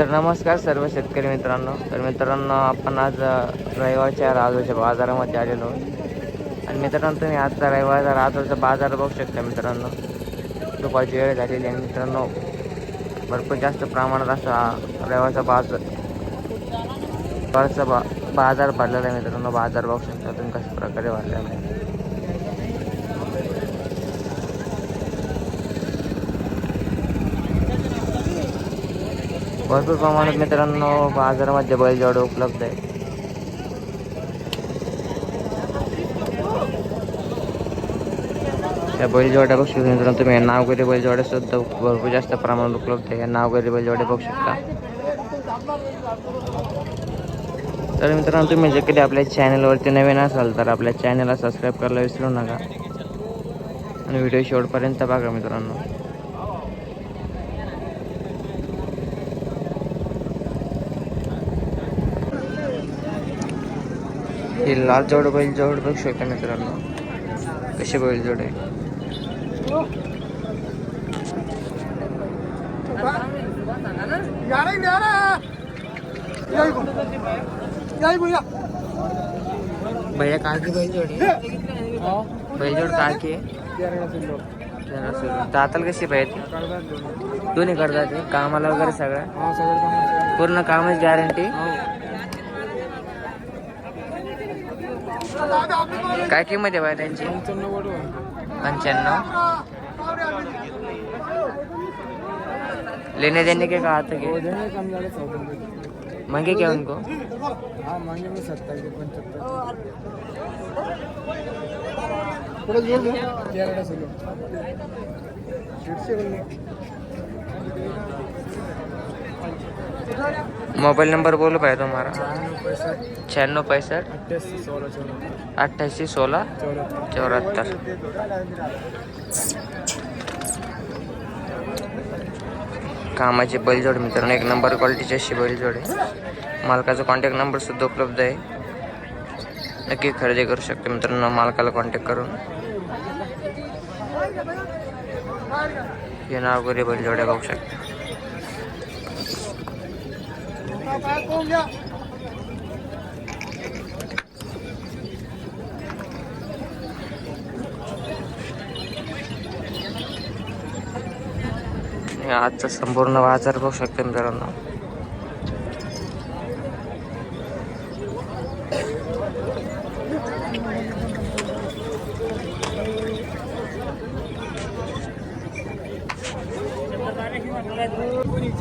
तर नमस्कार सर्व शेतकरी मित्रांनो. तर मित्रांनो आपण आज रविवारच्या राजूच्या बाजारामध्ये आलेलो. आणि मित्रांनो तुम्ही आजचा रविवारचा राजूचा बाजार बघू शकता मित्रांनो. दुपारची वेळ झालेली आहे मित्रांनो. भरपूर जास्त प्रमाणात असा रविवारचा बाजार रविवारचा बा बाजार भरलेला आहे मित्रांनो. बाजार बघू शकता तुम्ही कशा प्रकारे भरलेला आहे. भरपूर प्रमाणात मित्रांनो बाजारामध्ये बैलजोड उपलब्ध आहे. त्या बैलजोड्या बघू शकता मित्रांनो तुम्ही नावगरी नावकरी बैलजोड्या सुद्धा भरपूर जास्त प्रमाणात उपलब्ध आहे. नावगरी नावकरी बैलजोड्या बघू शकता. तर मित्रांनो तुम्ही जे कधी आपल्या चॅनलवरती नवीन असाल तर आपल्या चॅनलला सबस्क्राईब करायला विसरू नका. आणि व्हिडिओ शेवटपर्यंत बघा मित्रांनो. हे लाल जोड बैल जोड बघू शकता मित्रांनो. कसे बैल जोड. आहे भैया कहा की बैल जोड. आहे बैल जोड कहा की आहे तेरा दाताल कशी पाहिजे दोन्ही करतात ते कामाला वगैरे सगळं? पूर्ण कामच गॅरंटी काय किंमत आहे बाय त्यांची? पंच्याण्णव. लेने देने के कहा था कि क्या उनको हाँ मोबाइल नंबर बोलो भाई तुम्हारा। शहाण्णव छियानवे पैंसठ। अट्ठासी सोलह। चौहत्तर। चौऱ्याहत्तर कामाची बैलजोड मित्रांनो एक नंबर क्वालिटीची अशी बैलजोड आहे. मालकाचा कॉन्टॅक्ट नंबर सुद्धा उपलब्ध आहे. नक्की खरेदी करू शकते मित्रांनो मालकाला कॉन्टॅक्ट करून. हे नाव वगैरे बैलजोड्या बघू शकता हे आजचा संपूर्ण बाजार बघू शकते मित्रांनो.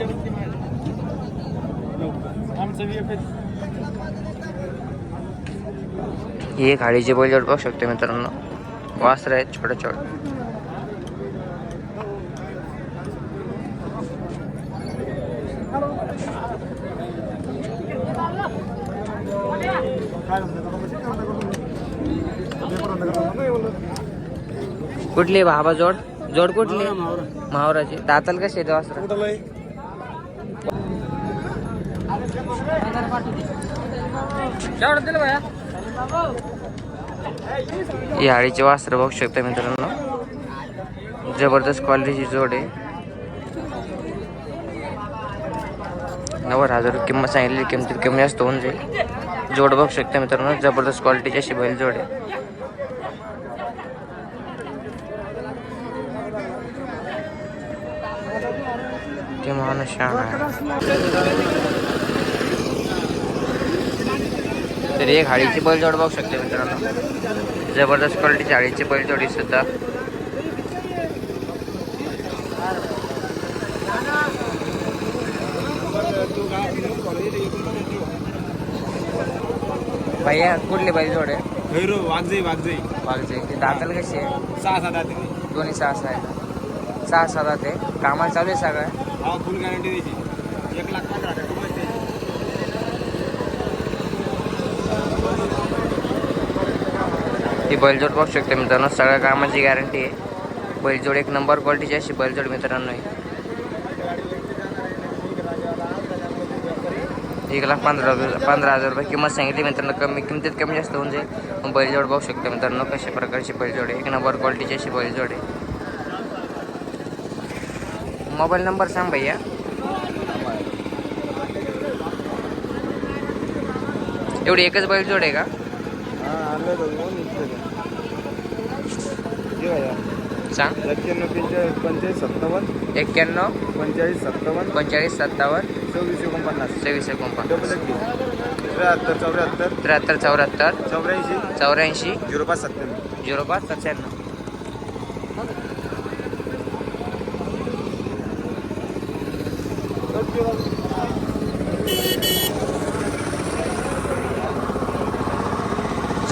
आमचं बी ही एक हाडीची बैलजोड बघू शकतो मित्रांनो. वासर आहेत छोटे छोटे. कुठली बाबा जोड? जोड कुठली मावराची. दाताल कशी आहे वासर? याळीचे लय बघू शकता मित्रांनो. जबरदस्त क्वालिटीची जोड आहे. नव्वद हजार किंमत सांगितली किमतीत कमी जास्त होऊन जाईल. जोड बघू शकता मित्रांनो जबरदस्त क्वालिटीची अशी बैल जोड आहे. ते माणूस शान आहे. तरी एक हाडीची बैलजोड बघू शकते मित्रांनो. जबरदस्त क्वालिटीची हाडीची बैलजोडी सुद्धा. भैया कुठली बैलजोड आहे? भैरो ते दाताल कशी आहे? सहा सात आते दोन्ही सहा सहा आहे सहा सहा ते कामाला चालू आहे सगळं? हा फुल गॅरंटी द्यायची. एक लाख ती बैलजोड बघू शकते मित्रांनो. सगळ्या कामाची गॅरंटी आहे. बैलजोड एक नंबर क्वालिटीची अशी बैलजोड मित्रांनो एक लाख पंधरा पंधरा हजार रुपये किंमत सांगितली मित्रांनो. कमी किमतीत कमी जास्त होऊन जाईल. बैलजोड बघू शकतो मित्रांनो कशा प्रकारची बैलजोड आहे. एक नंबर क्वालिटीची अशी बैलजोड आहे. मोबाईल नंबर सांग भैया. एवढी एकच बैलजोड आहे का? सांग. एक्क्याण्णव. पंचेचाळीस पंचेचाळीस सत्तावन्न. एक्क्याण्णव पंचेचाळीस सत्तावन्न पंचेचाळीस सत्तावन्न सव्वीस एकोणपन्नास. सव्वीस एकोणपन्नास डबल एक त्र्याहत्तर चौऱ्याहत्तर. त्र्याहत्तर चौऱ्याहत्तर. चौऱ्याऐंशी. चौऱ्याऐंशी. झिरो पाच सत्त्याण्णव. झिरो पाच सत्त्याण्णव.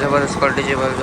जबरदस्त क्वालिटीची बैल